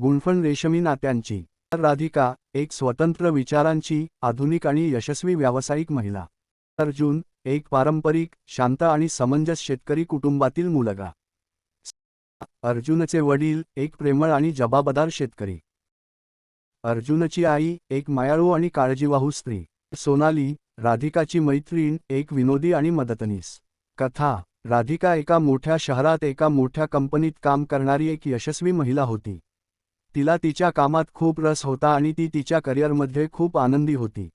गुणफण रेशमी नात्यांची. राधिका एक स्वतंत्र विचारांची आधुनिक आणि यशस्वी व्यावसायिक महिला. अर्जुन एक पारंपरिक शांत आणि समंजस शेतकरी कुटुंबातील मुलगा. अर्जुनचे वडील एक प्रेमळ आणि जबाबदार शेतकरी. अर्जुनची आई एक मायाळू आणि काळजीवाहू स्त्री. सोनाली राधिकाची मैत्रीण एक विनोदी आणि मदतनीस. कथा राधिका एका मोठ्या शहरात एका मोठ्या कंपनीत काम करणारी एक यशस्वी महिला होती. तिला तिच्या कामात खूप रस होता आणि ती तिच्या करिअरमध्ये खूप आनंदी होती.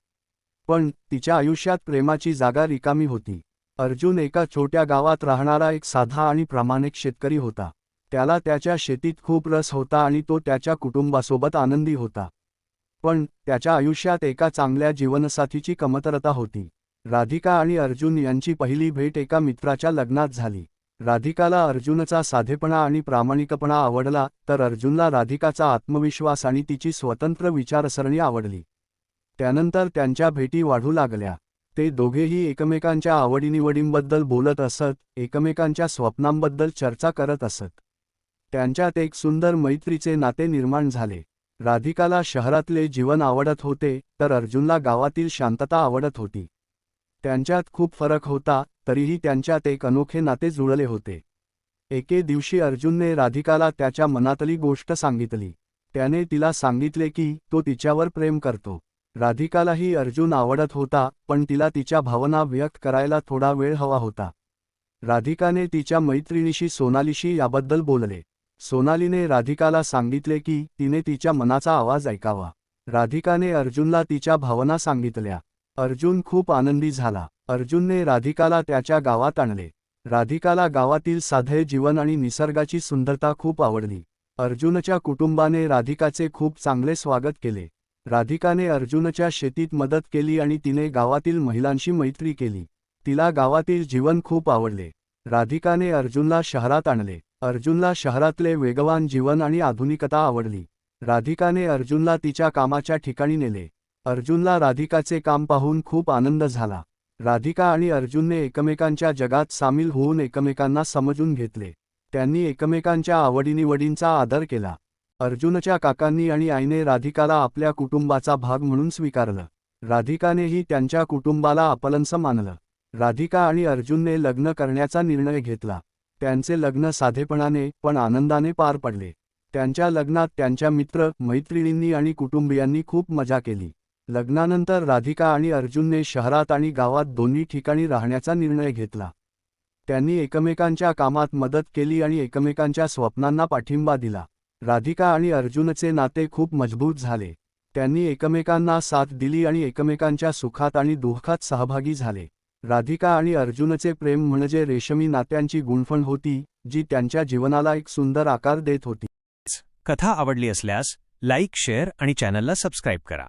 पण तिच्या आयुष्यात प्रेमाची जागा रिकामी होती. अर्जुन एका छोट्या गावात राहणारा एक साधा आणि प्रामाणिक शेतकरी होता. त्याला त्याच्या शेतीत खूप रस होता आणि तो त्याच्या कुटुंबासोबत आनंदी होता. पण त्याच्या आयुष्यात एका चांगल्या जीवनसाथीची कमतरता होती. राधिका आणि अर्जुन यांची पहिली भेट एका मित्राच्या लग्नात झाली. राधिकाला अर्जुनचा साधेपणा आणि प्रामाणिकपणा आवडला तर अर्जुनला राधिकाचा आत्मविश्वास आणि तिची स्वतंत्र विचारसरणी आवडली. त्यानंतर त्यांच्या भेटी वाढू लागल्या. ते दोघेही एकमेकांच्या आवडीनिवडींबद्दल बोलत असत एकमेकांच्या स्वप्नांबद्दल चर्चा करत असत. त्यांच्यात एक सुंदर मैत्रीचे नाते निर्माण झाले. राधिकाला शहरातले जीवन आवडत होते तर अर्जुनला गावातील शांतता आवडत होती. त्यांच्यात खूप फरक होता तरीही त्यांच्यात एक अनोखे नाते जुळले होते. एके दिवशी अर्जुनने राधिकाला त्याच्या मनातली गोष्ट सांगितली. त्याने तिला सांगितले की तो तिच्यावर प्रेम करतो. राधिकालाही अर्जुन आवडत होता पण तिला तिच्या भावना व्यक्त करायला थोडा वेळ हवा होता. राधिकाने तिच्या मैत्रिणीशी सोनालीशी याबद्दल बोलले. सोनालीने राधिकाला सांगितले की तिने तिच्या मनाचा आवाज ऐकावा. राधिकाने अर्जुनला तिच्या भावना सांगितल्या. अर्जुन खूप आनंदी झाला. अर्जुनने राधिकाला त्याच्या गावात आणले. राधिकाला गावातील साधे जीवन आणि निसर्गाची सुंदरता खूप आवडली. अर्जुनच्या कुटुंबाने राधिकाचे खूप चांगले स्वागत केले. राधिकाने अर्जुनच्या शेतीत मदत केली आणि तिने गावातील महिलांशी मैत्री केली. तिला गावातील जीवन खूप आवडले. राधिकाने अर्जुनला शहरात आणले. अर्जुनला शहरातले वेगवान जीवन आणि आधुनिकता आवडली. राधिकाने अर्जुनला तिच्या कामाच्या ठिकाणी नेले. अर्जुनला राधिकाचे काम पाहून खूप आनंद झाला. राधिका आणि अर्जुनने एकमेकांच्या जगात सामील होऊन एकमेकांना समजून घेतले. त्यांनी एकमेकांच्या आवडीनिवडींचा आदर केला. अर्जुनच्या काकांनी आणि आईने राधिकाला आपल्या कुटुंबाचा भाग म्हणून स्वीकारलं. राधिकानेही त्यांच्या कुटुंबाला आपलंस मानलं. राधिका आणि अर्जुनने लग्न करण्याचा निर्णय घेतला. त्यांचे लग्न साधेपणाने पण आनंदाने पार पडले. त्यांच्या लग्नात त्यांच्या मित्र मैत्रिणींनी आणि कुटुंबियांनी खूप मजा केली. लग्नानंतर राधिका आणि अर्जुनने शहरात आणि गावात दोन्ही ठिकाणी राहण्याचा निर्णय घेतला. त्यांनी एकमेकांच्या कामात मदत केली आणि एकमेकांच्या स्वप्नांना पाठिंबा दिला. राधिका आणि अर्जुनचे नाते खूप मजबूत झाले. त्यांनी एकमेकांना साथ दिली आणि एकमेकांच्या सुखात आणि दुःखात सहभागी झाले. राधिका आणि अर्जुनचे प्रेम म्हणजे रेशमी नात्यांची गुणफण होती जी त्यांच्या जीवनाला एक सुंदर आकार देत होती. कथा आवडली असल्यास लाईक शेअर आणि चॅनलला सबस्क्राईब करा.